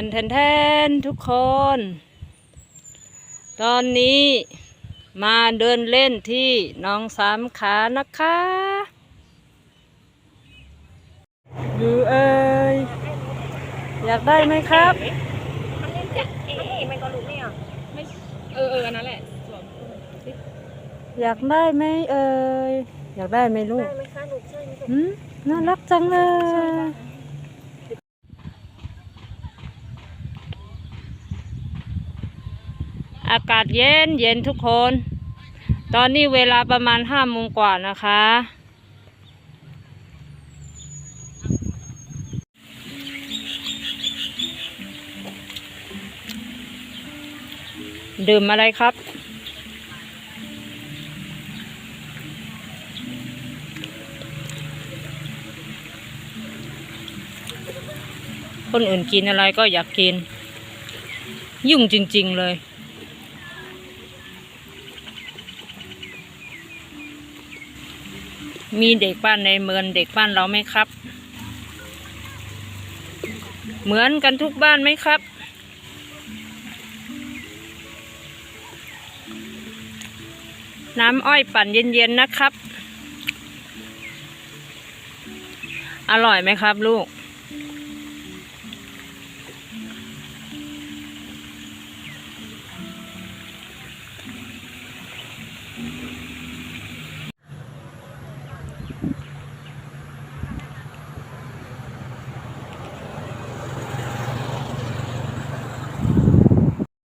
นแทนแทนทุกคน ตอนนี้มาเดินเล่นที่หน้องสามขานะคะอยู่เอ่ยอยากได้ไหมครับมันก็รู้ไม่อะไม่เออเอออันนั้นแหละสวมอยากได้ไหมเอ่ย อยากได้ไหมลูกได้ไหมคะลูกใช่ไหมลูกหืมน่ารักจังเลย อากาศเย็นเย็นทุกคน ตอนนี้เวลาประมาณห้าโมงกว่านะคะ ดื่มอะไรครับคนอื่นกินอะไรก็อยากกิน ยุ่งจริง ๆ เลย มีเด็กบ้านในเมืองเด็กบ้านเราไหมครับ เหมือนกันทุกบ้านไหมครับ น้ำอ้อยปั่นเย็นๆนะครับ อร่อยไหมครับลูก